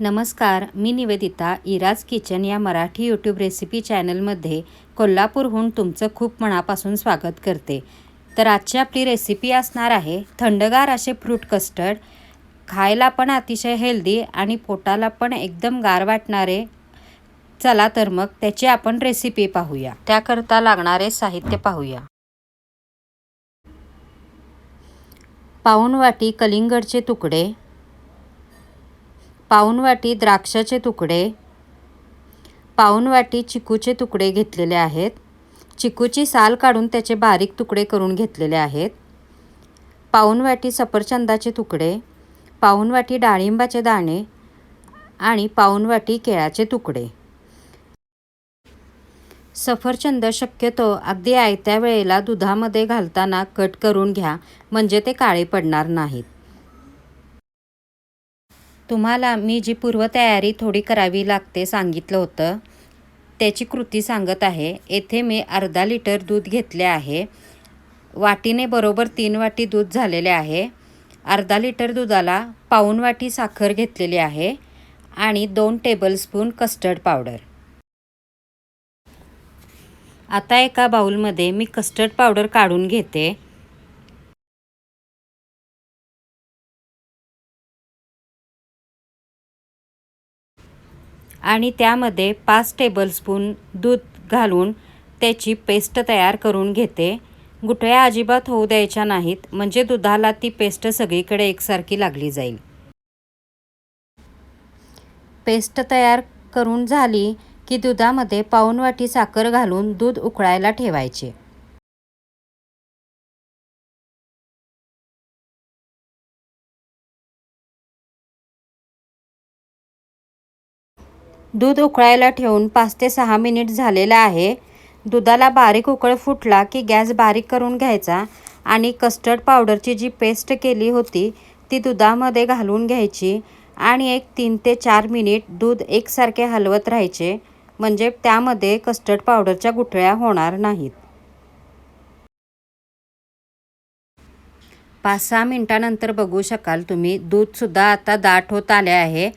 नमस्कार मी Nivedita Ira's kitchen या Marathi YouTube recipe चॅनलमध्ये कोल्हापूरहून तुमचं खूप मनापासून स्वागत करते. तर आजची आपली रेसिपी असणार आहे थंडगार असे फ्रूट कस्टर्ड खायला पण अतिशय हेल्दी आणि पोटाला पण एकदम गार वाटणारे. चला तर मग त्याची आपण रेसिपी पाहूया. त्याकरता लागणारे साहित्य पाहूया. पाऊण वाटी कलिंगडचे तुकडे पाऊण वाटी द्राक्षाचे तुकडे. पाऊण वाटी चिकूचे तुकडे घेतलेले आहेत. चिकूची साल काढून त्याचे बारीक तुकडे करून घेतलेले आहेत. पाऊण वाटी सफरचंदाचे तुकडे पाऊण वाटी डाळिंबाचे दाणे आणि पाऊण वाटी केळाचे तुकडे. सफरचंद शक्यतो अगदी आयत्या वेळेला दुधामध्ये घालताना कट करून घ्या म्हणजे ते काळे पडणार नाहीत. तुम्हाला मी जी पूर्वतयारी थोडी करावी लागते सांगितलं होतं त्याची कृती सांगत आहे. येथे मी अर्धा लिटर दूध घेतले आहे. वाटीने बरोबर तीन वाटी दूध झालेले आहे. अर्धा लिटर दुधाला पाऊण वाटी साखर घेतलेली आहे आणि दोन टेबलस्पून कस्टर्ड पावडर. आता एका बाऊलमध्ये मी कस्टर्ड पावडर काढून घेते. आणि त्यामध्ये पाच टेबलस्पून दूध घालून त्याची पेस्ट तयार करून घेते. गुठळ्या अजिबात होऊ द्यायच्या नाहीत म्हणजे दुधाला ती पेस्ट सगळीकडे एकसारखी लागली जाईल. पेस्ट तयार करून झाली की दुधामध्ये पाऊण वाटी साखर घालून दूध उकळायला ठेवायचे. दूध उकळायला ठेवून पाच ते सहा मिनिट झालेलं आहे. दुधाला बारीक उकळ फुटला की गॅस बारीक करून घ्यायचा आणि कस्टर्ड पावडरची जी पेस्ट केली होती ती दुधामध्ये घालून घ्यायची आणि एक तीन ते चार मिनिट दूध एकसारखे हलवत राहायचे म्हणजे त्यामध्ये कस्टर्ड पावडरच्या गुठळ्या होणार नाहीत. पाच सहा मिनटानंतर बघू शकाल तुम्ही दूधसुद्धा आता दाट होत आले आहे.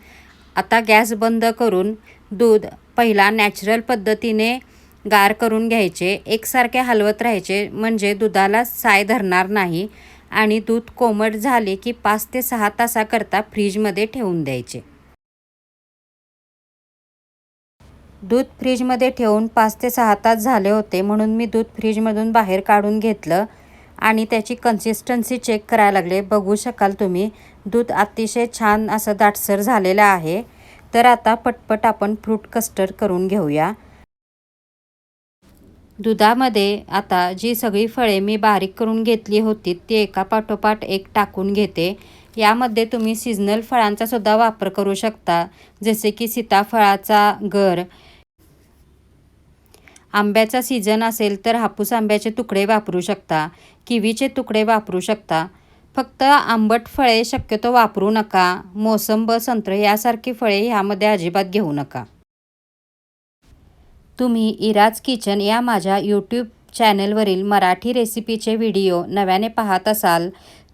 आता गॅस बंद करून दूध पहिला नॅचरल पद्धतीने गार करून घ्यायचे. एकसारखे हलवत राहायचे म्हणजे दुधाला साय धरणार नाही आणि दूध कोमट झाले की पाच ते सहा तासाकरता फ्रीजमध्ये ठेवून द्यायचे. दूध फ्रीजमध्ये ठेवून पाच ते सहा तास झाले होते म्हणून मी दूध फ्रीजमधून बाहेर काढून घेतलं. आणि त्याची कन्सिस्टन्सी चेक करायला लागले. बघू शकाल तुम्ही. दूध अतिशय छान असं दाटसर झालेलं आहे. तर आता पटपट आपण फ्रूट कस्टर्ड करून घेऊया. दुधामध्ये आता जी सगळी फळे मी बारीक करून घेतली होती ती एका पाठोपाठ एक टाकून घेते. यामध्ये तुम्ही सीझनल फळांचा सुद्धा वापर करू शकता. जसे की सीताफळाचा गर आंब्याचा सीझन असेल तर हापूस आंब्याचे तुकडे वापरू शकता किवीचे तुकडे वापरू शकता. फक्त आंबट फळे शक्यतो वापरू नका मोसंब संत्र यासारखी फळे ह्यामध्ये अजिबात घेऊ नका. तुम्ही इराज किचन या माझ्या यूट्यूब चॅनलवरील मराठी रेसिपीचे व्हिडिओ नव्याने पाहत असाल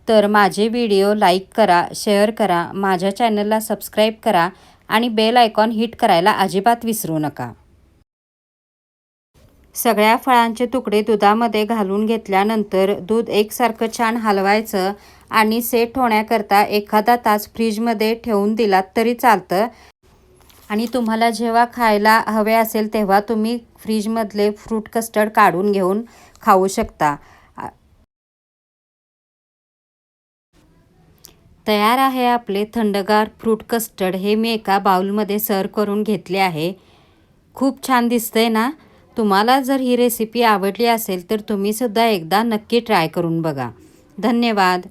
तर माझे व्हिडिओ लाईक करा शेअर करा माझ्या चॅनलला सबस्क्राईब करा आणि बेल आयकॉन हिट करायला अजिबात विसरू नका. सगळ्या फळांचे तुकडे दुधामध्ये घालून घेतल्यानंतर दूध एकसारखं छान हलवायचं आणि सेट होण्याकरता एखादा तास फ्रीजमध्ये ठेवून दिलात तरी चालतं. आणि तुम्हाला जेव्हा खायला हवे असेल तेव्हा तुम्ही फ्रीजमधले फ्रूट कस्टर्ड काढून घेऊन खाऊ शकता. तयार आहे आपले थंडगार फ्रूट कस्टर्ड हे मी एका बाउलमध्ये सर्व करून घेतले आहे. खूप छान दिसतंय ना? तुम्हाला जर ही रेसिपी आवडली असेल तर तुम्हीसुद्धा एकदा नक्की ट्राय करून बघा. धन्यवाद.